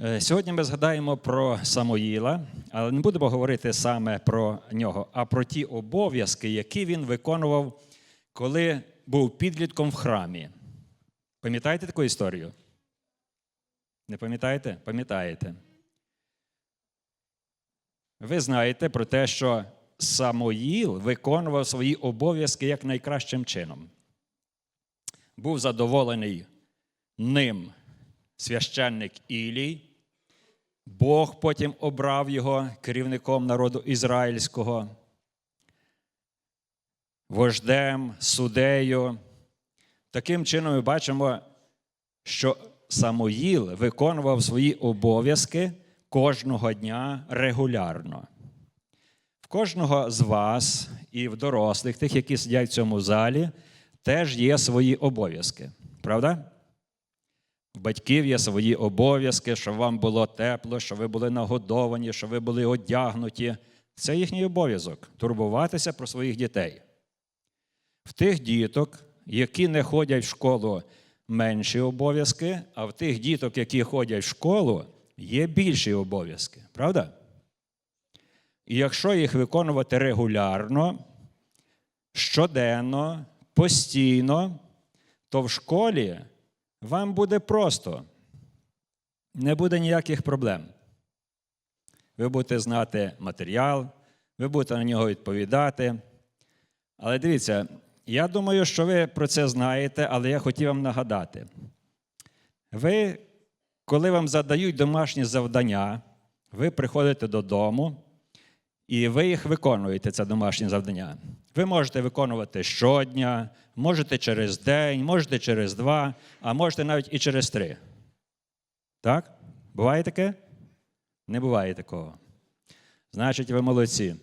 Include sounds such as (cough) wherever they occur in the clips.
Е, Сьогодні ми згадаємо про Самоїла, але не будемо говорити саме про нього, а про ті обов'язки, які він виконував, коли був підлітком в храмі. Пам'ятаєте таку історію? Не пам'ятаєте? Пам'ятаєте. Ви знаєте про те, що Самоїл виконував свої обов'язки як найкращим чином. Був задоволений ним священник Ілій. Бог потім обрав його керівником народу ізраїльського, вождем, судею. Таким чином ми бачимо, що Самоїл виконував свої обов'язки кожного дня регулярно. В кожного з вас і в дорослих, тих, які сидять в цьому залі, теж є свої обов'язки. Правда? В батьків є свої обов'язки, щоб вам було тепло, щоб ви були нагодовані, щоб ви були одягнуті. Це їхній обов'язок турбуватися про своїх дітей. В тих діток, які не ходять в школу, менші обов'язки, а в тих діток, які ходять в школу, є більші обов'язки. Правда? І якщо їх виконувати регулярно, щоденно, постійно, то в школі вам буде просто, не буде ніяких проблем. Ви будете знати матеріал, ви будете на нього відповідати. Але дивіться, я думаю, що ви про це знаєте, але я хотів вам нагадати. Ви, коли вам задають домашні завдання, ви приходите додому і ви їх виконуєте, це домашнє завдання. Ви можете виконувати щодня, можете через день, можете через два, а можете навіть і через три. Так? Буває таке? Не буває такого. Значить, ви молодці.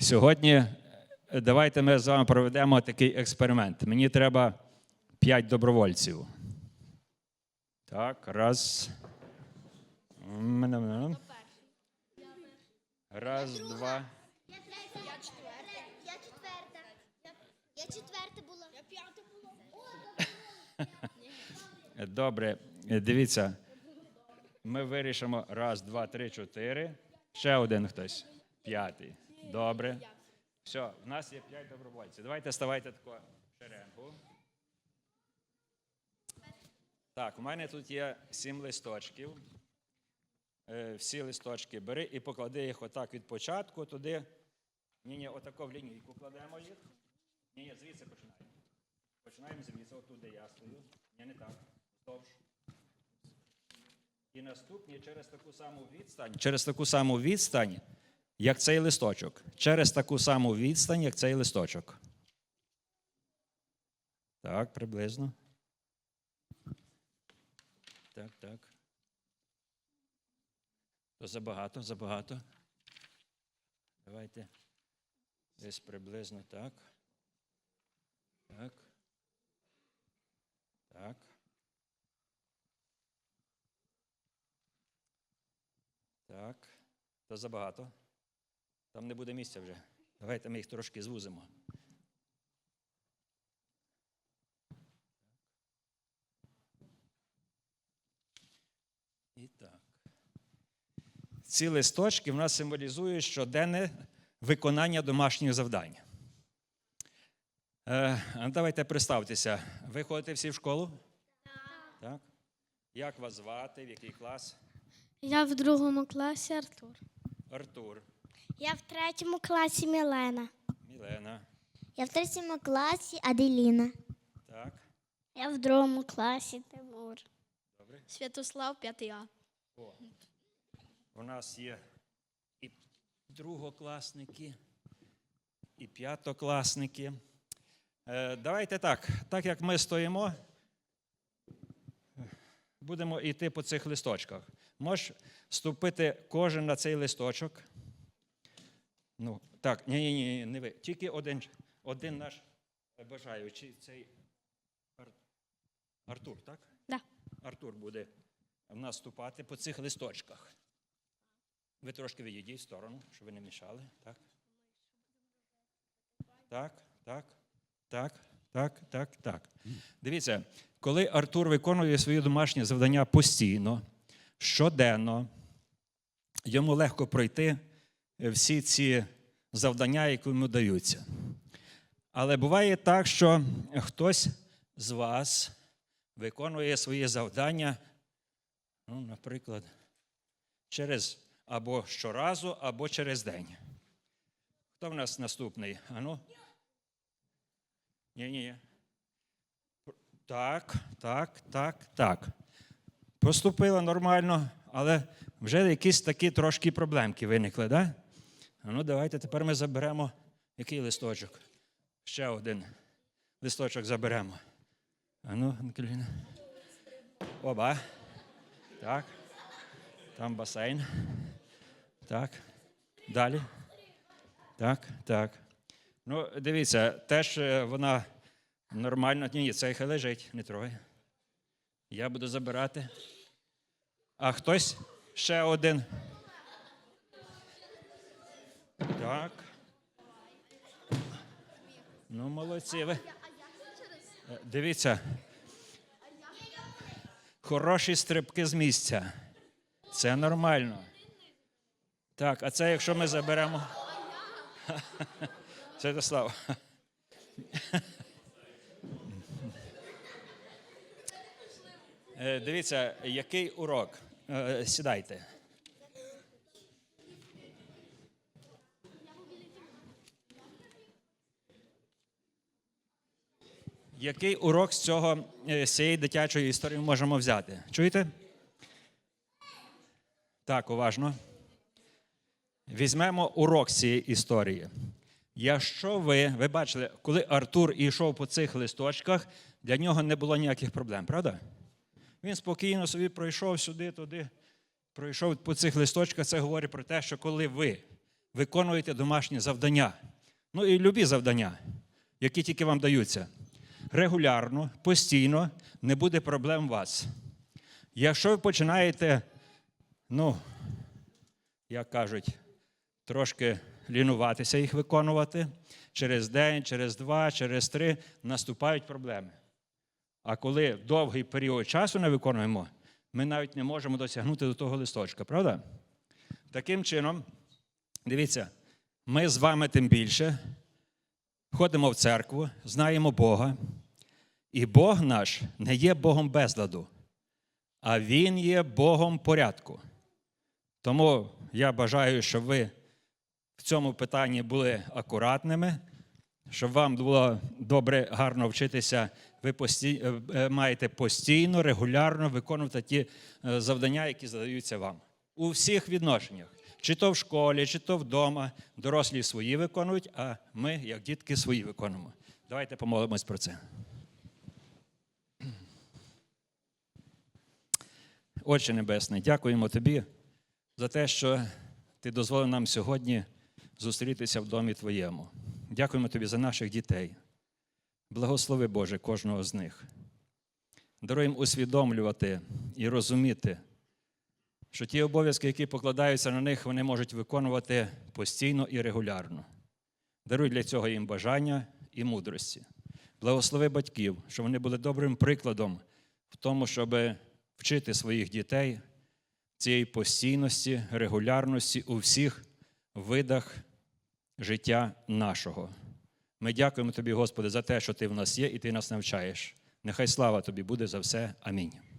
Сьогодні е, давайте ми з вами проведемо такий експеримент. Мені треба п'ять добровольців. Так, раз. Раз, два. Я третя. Я четверта. Я четверта. Я четверта була. Я п'ята була. Добре, Е, дивіться. Ми вирішимо раз, два, три, чотири. Ще один хтось. П'ятий. Добре. Все, в нас є п'ять добровольців. Давайте ставайте таку шеренгу. Так, у мене тут є сім листочків. Е, Всі листочки бери і поклади їх отак від початку туди. Ні, ні, отако в лінійку кладемо їх. Ні, ні, звідси починаємо. Починаємо звідси, отут, де я стою. Ні, не так. І наступні через таку саму відстань. Через таку саму відстань, як цей листочок. Через таку саму відстань, як цей листочок. Так, приблизно. Так, так. То забагато, забагато. Давайте. Десь приблизно так. Так. Так. Так. То забагато. Там не буде місця вже. Давайте ми їх трошки звузимо. І так. Ці листочки в нас символізують щоденне виконання домашніх завдань. Е, давайте представтеся. Ви ходите всі в школу? Так. Як вас звати? В який клас? Я в другому класі Артур. Артур, Я в третьому класі Мілена. Мілена. Я в третьому класі Аделіна. Так. Я в другому класі Тимур. Добре. Святослав 5 А. О. У нас є і другокласники, і п'ятокласники. Е, давайте так. Так як ми стоїмо, будемо йти по цих листочках. Можеш ступити кожен на цей листочок. Ну, так, ні, ні, ні, не ви. Тільки один, один наш бажаючий, цей Ар- Артур, так? Да. Артур буде в нас ступати по цих листочках. Ви трошки відійдіть в сторону, щоб ви не мішали. Так. Так, так, так, так, так, так. Дивіться, коли Артур виконує свої домашні завдання постійно, щоденно йому легко пройти всі ці завдання, які йому даються. Але буває так, що хтось з вас виконує свої завдання, ну, наприклад, через або щоразу, або через день. Хто в нас наступний? Ану? Ні, ні. Так, так, так, так. Поступила нормально, але вже якісь такі трошки проблемки виникли, так? Да? Ну, давайте тепер ми заберемо який листочок? Ще один листочок заберемо. А ну, Ангеліна. Оба. Так. Там басейн. Так. Далі. Так, так. Ну, дивіться, теж е, вона нормально. Ні, ні, цей хай лежить, не трогай. Я буду забирати. А хтось ще один. Так. Ну, молодці ви. Е, Дивіться. Хороші стрибки з місця. Це нормально. Так, а це якщо ми заберемо. (laughs) Святослав. Дивіться, який урок. Е, Сідайте. Який урок з цього е, з цієї дитячої історії ми можемо взяти? Чуєте? Так, уважно. Візьмемо урок з цієї історії. Якщо ви, ви бачили, коли Артур йшов по цих листочках, для нього не було ніяких проблем, правда? Він спокійно собі пройшов сюди, туди, пройшов по цих листочках. Це говорить про те, що коли ви виконуєте домашні завдання, ну і любі завдання, які тільки вам даються, регулярно, постійно, не буде проблем у вас. Якщо ви починаєте, ну, як кажуть, трошки лінуватися їх виконувати, через день, через два, через три наступають проблеми. А коли довгий період часу не виконуємо, ми навіть не можемо досягнути до того листочка, правда? Таким чином, дивіться, ми з вами тим більше ходимо в церкву, знаємо Бога, і Бог наш не є Богом безладу, а Він є Богом порядку. Тому я бажаю, щоб ви в цьому питанні були акуратними, щоб вам було добре, гарно вчитися. Ви пості... е, е, маєте постійно, регулярно виконувати ті е, завдання, які задаються вам. У всіх відношеннях. Чи то в школі, чи то вдома. Дорослі свої виконують, а ми, як дітки, свої виконуємо. Давайте помолимось про це. Отче Небесний, дякуємо Тобі за те, що Ти дозволив нам сьогодні зустрітися в домі Твоєму. Дякуємо Тобі за наших дітей. Благослови, Боже, кожного з них. Даруй їм усвідомлювати і розуміти, що ті обов'язки, які покладаються на них, вони можуть виконувати постійно і регулярно. Даруй для цього їм бажання і мудрості. Благослови батьків, щоб вони були добрим прикладом в тому, щоб вчити своїх дітей цієї постійності, регулярності у всіх видах життя нашого. Ми дякуємо Тобі, Господи, за те, що Ти в нас є і Ти нас навчаєш. Нехай слава Тобі буде за все. Амінь.